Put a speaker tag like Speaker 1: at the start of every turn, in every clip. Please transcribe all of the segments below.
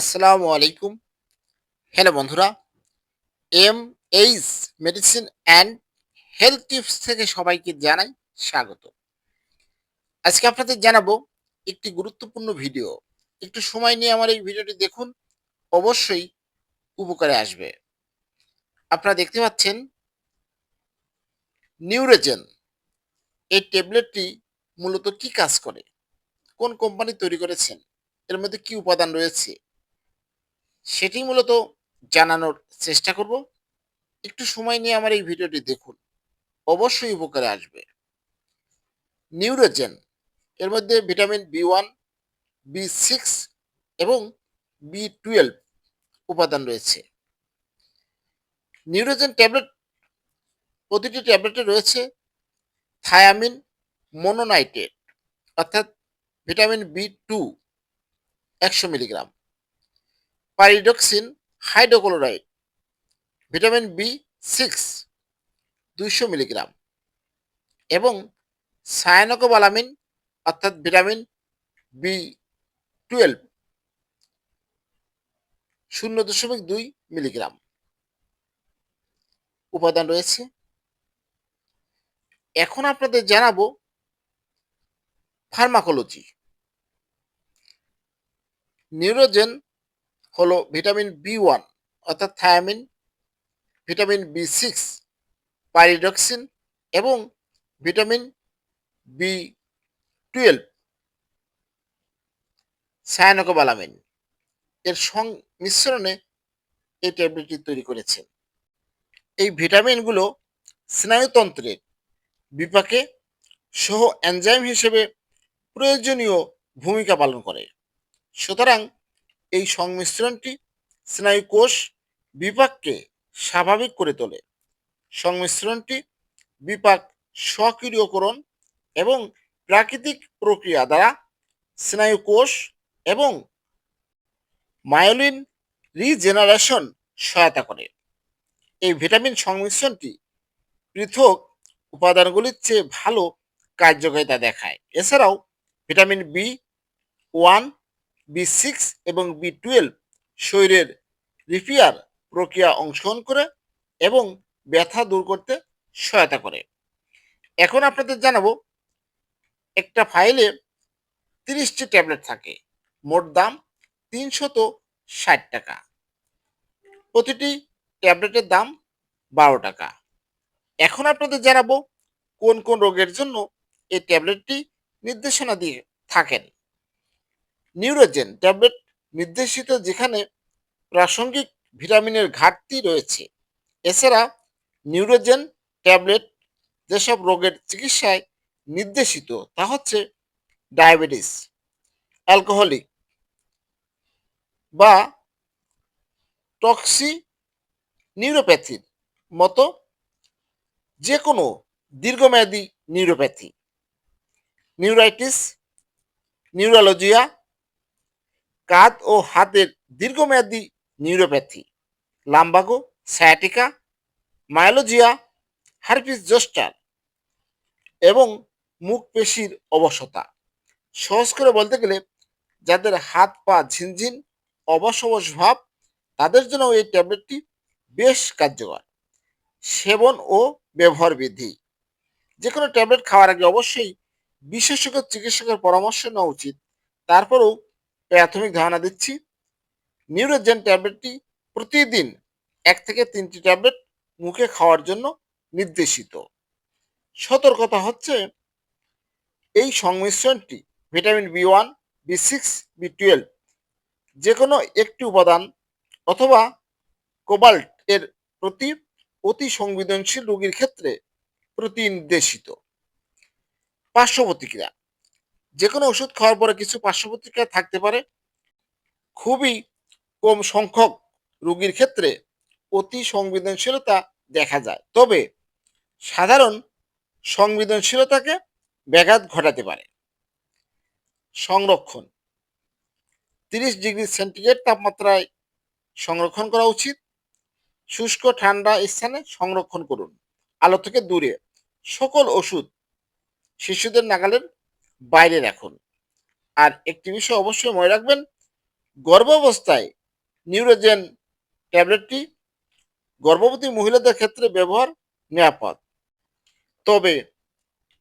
Speaker 1: আসসালামু আলাইকুম। হ্যালো বন্ধুরা, M H medicine and health tips থেকে সবাইকে জানাই স্বাগত। আজকে আপনাদের জানাব একটি গুরুত্বপূর্ণ ভিডিও। একটু সময় নিয়ে আমার এই ভিডিওটি দেখুন, অবশ্যই উপকারে আসবে। আপনারা দেখতে পাচ্ছেন, নিউরোজেন, এই ট্যাবলেটটি মূলত কি কাজ করে? কোন কোম্পানি তৈরি করেছেন? এর মধ্যে কি উপাদান রয়েছে? সেটি মূলত জানানোর চেষ্টা করব। একটু সময় নিয়ে আমার এই ভিডিওটি দেখুন। অবশ্যই উপকারে আসবে। নিউরোজেন, এর মধ্যে vitamin B one, B six এবং বি টুয়েলভ উপাদান রয়েছে। নিউরোজেন ট্যাবলেট, প্রতিটি ট্যাবলেটে রয়েছে থায়ামিন মোনোনাইট্রেট, অর্থাৎ ভিটামিন বি টু, একশো milligram. Pyridoxine hydrochloride, vitamin B six, দুইশো মিলিগ্রাম এবং সায়ানোকোবালামিন, অর্থাৎ ভিটামিন বি টুয়েলভ, শূন্য দশমিক দুই মিলিগ্রাম। উপাদান রয়েছে। এখন আপনাদের জানাব ফার্মাকোলজি। নিউরোজেন হলো ভিটামিন বি ওয়ান, অর্থাৎ thiamine, vitamin B six, pyridoxine এবং ভিটামিন বি টুয়েলভ, সায়ানোকোবালামিন। এর সংমিশ্রণে এই ট্যাবলেটটি তৈরি করেছে। এই ভিটামিনগুলো স্নায়ুতন্ত্রের বিপাকে সহ এনজাইম হিসেবে প্রয়োজনীয় ভূমিকা পালন করে। সুতরাং এই সংমিশ্রণটি স্নায়ুকোষ বিপাককে স্বাভাবিক করে তোলে। সংমিশ্রণটি বিপাক সক্রিয়করণ এবং প্রাকৃতিক প্রক্রিয়া দ্বারা স্নায়ুকোষ এবং মায়োলিন রিজেনারেশন সহায়তা করে। এই ভিটামিন সংমিশ্রণটি পৃথক উপাদানগুলির চেয়ে ভালো কার্যকারিতা দেখায়। এছাড়াও vitamin B one B six এবং বি টুয়েলভ শরীরের রিপিয়ার প্রক্রিয়া অংশগ্রহণ করে এবং ব্যথা দূর করতে সহায়তা করে। এখন আপনাদের জানাব, একটা ফাইলে তিরিশটি ট্যাবলেট থাকে, মোট দাম তিনশত ষাট টাকা। প্রতিটি ট্যাবলেটের দাম বারো টাকা। এখন আপনাদের জানাব, কোন কোন রোগের জন্য এই ট্যাবলেটটি নির্দেশনা দিয়ে থাকেন। নিউরোজেন ট্যাবলেট নির্দেশিত যেখানে প্রাসঙ্গিক ভিটামিনের ঘাটতি রয়েছে। এছাড়া নিউরোজেন ট্যাবলেট যেসব রোগের চিকিৎসায় নির্দেশিত, তা হচ্ছে ডায়াবেটিস, অ্যালকোহলিক বা টক্সি নিউরোপ্যাথির মতো যে কোনো দীর্ঘমেয়াদী নিউরোপ্যাথি। নিউরাইটিস, নিউরোলজিয়া কাঁধ ও হাতের দীর্ঘমেয়াদী neuropathy lumbago sciatica myalgia herpes zoster এবং মুখ পেশির অবসতা। সহজ করে বলতে গেলে, যাদের হাত পা ঝিনঝিন অবশ ভাব, তাদের জন্য এই ট্যাবলেটটি বেশ কার্যকর। সেবন ও ব্যবহার বিধি যে কোনো ট্যাবলেট খাওয়ার আগে অবশ্যই বিশেষজ্ঞ চিকিৎসকের পরামর্শ নেওয়া উচিত। তারপরেও প্রাথমিক ধারণা দিচ্ছি। নিউরোজেন ট্যাবলেটটি প্রতিদিন এক থেকে তিনটি ট্যাবলেট মুখে খাওয়ার জন্য নির্দেশিত। সতর্কতা হচ্ছে, এই সংমিশ্রণটি vitamin B one, B six, B twelve যে কোনো একটি উপাদান অথবা কোবাল্ট এর প্রতি অতি সংবেদনশীল রোগীর ক্ষেত্রে প্রতি নির্দেশিত পার্শ্ব প্রতিক্রিয়া যে কোনো ওষুধ খাওয়ার পরে কিছু পার্শ্ব প্রতিক্রিয়া থাকতে পারে। খুবই কম সংখ্যক রোগীর ক্ষেত্রে অতি সংবেদনশীলতা দেখা যায়। তবে সাধারণ সংবেদনশীলতাকে ব্যাঘাত ঘটাতে পারে। সংরক্ষণ। তিরিশ ডিগ্রি সেন্টিগ্রেড তাপমাত্রায় সংরক্ষণ করা উচিত। শুষ্ক ঠান্ডা স্থানে সংরক্ষণ করুন। আলো থেকে দূরে। সকল ওষুধ শিশুদের নাগালের বাইরে রাখুন। আর একটি বিষয় অবশ্যই মনে রাখবেন, গর্ভাবস্থায় নিউরোজেন ট্যাবলেটটি গর্ভবতী মহিলাদের ক্ষেত্রে ব্যবহার নিরাপদ। তবে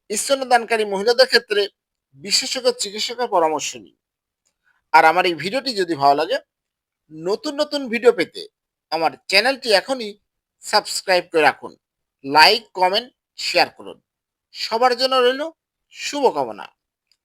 Speaker 1: স্তন্যদানকারী মহিলাদের ক্ষেত্রে বিশেষজ্ঞ চিকিৎসকের পরামর্শ নিন। আর আমার এই ভিডিওটি যদি ভালো লাগে, নতুন নতুন ভিডিও পেতে আমার চ্যানেলটি এখনই সাবস্ক্রাইব করে রাখুন। লাইক, কমেন্ট, শেয়ার করুন। সবার জন্য রইল শুভকামনা।